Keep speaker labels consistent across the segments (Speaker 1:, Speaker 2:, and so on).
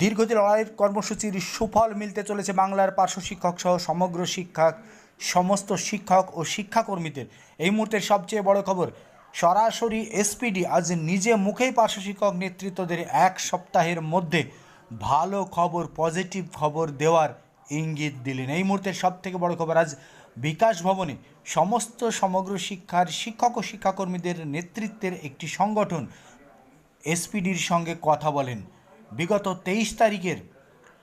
Speaker 1: দীর্ঘদিন লড়াইয়ের কর্মসূচির সুফল মিলতে চলেছে বাংলার পার্শ্ব শিক্ষক সহ সমগ্র শিক্ষা সমস্ত শিক্ষক ও শিক্ষাকর্মীদের। এই মুহূর্তের সবচেয়ে বড় খবর, সরাসরি এসপিডি আজ নিজে মুখেই পার্শ্ব শিক্ষক নেতৃত্বদের এক সপ্তাহের মধ্যে ভালো খবর, পজিটিভ খবর দেওয়ার ইঙ্গিত দিলেন। এই মুহূর্তের সব থেকে বড় খবর, আজ বিকাশ ভবনে সমস্ত সমগ্র শিক্ষার শিক্ষক ও শিক্ষাকর্মীদের নেতৃত্বের একটি সংগঠন এসপিডির সঙ্গে কথা বলেন। বিগত তেইশ তারিখের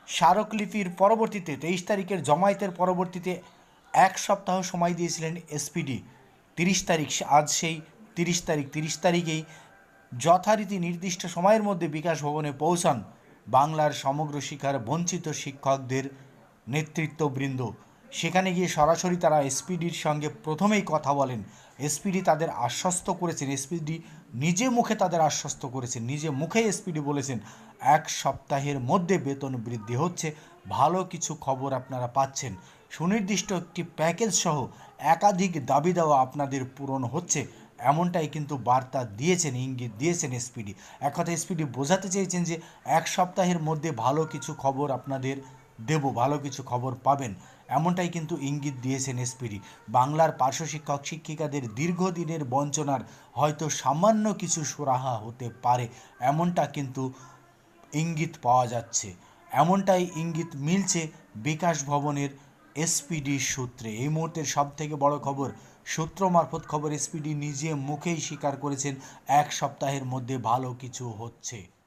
Speaker 1: স্মারকলিপির পরবর্তীতে, তেইশ তারিখের জমায়েতের পরবর্তীতে এক সপ্তাহ সময় দিয়েছিলেন এসপিডি। তিরিশ তারিখ, আজ সেই তিরিশ তারিখ, তিরিশ তারিখেই যথারীতি নির্দিষ্ট সময়ের মধ্যে বিকাশ ভবনে পৌঁছান বাংলার সমগ্র শিক্ষার বঞ্চিত শিক্ষকদের নেতৃত্ববৃন্দ। সেখানে গিয়ে সরাসরি তারা এসপিডির সঙ্গে প্রথমেই কথা বলেন। এসপিডি তাদের আশ্বস্ত করেছেন। এসপিডি নিজে মুখে তাদের আশ্বস্ত করেছেন। নিজে মুখে এসপিডি বলেছেন, এক সপ্তাহের মধ্যে বেতন বৃদ্ধি হচ্ছে। ভালো কিছু খবর আপনারা পাচ্ছেন। সুনির্দিষ্ট একটি প্যাকেজ সহ একাধিক দাবি দেওয়া আপনাদের পূরণ হচ্ছে। এমনটাই কিন্তু বার্তা দিয়েছেন, ইঙ্গিত দিয়েছেন এসপিডি। এক কথা এসপিডি বোঝাতে চেয়েছেন যে, এক সপ্তাহের মধ্যে ভালো কিছু খবর আপনাদের দেব, ভালো কিছু খবর পাবেন। এমনটাই কিন্তু ইঙ্গিত দিয়েছেন এসপিডি। বাংলার পার্শ্ব শিক্ষক শিক্ষিকাদের দীর্ঘদিনের বঞ্চনার হয়তো সামান্য কিছু সুরাহা হতে পারে, এমনটা কিন্তু ইঙ্গিত পাওয়া যাচ্ছে। এমনটাই ইঙ্গিত মিলছে বিকাশ ভবনের এসপিডি সূত্রে। এই মুহূর্তের সব থেকে বড় খবর, সূত্র মারফত খবর, এসপিডি নিজে মুখেই স্বীকার করেছেন, এক সপ্তাহের মধ্যে ভালো কিছু হচ্ছে।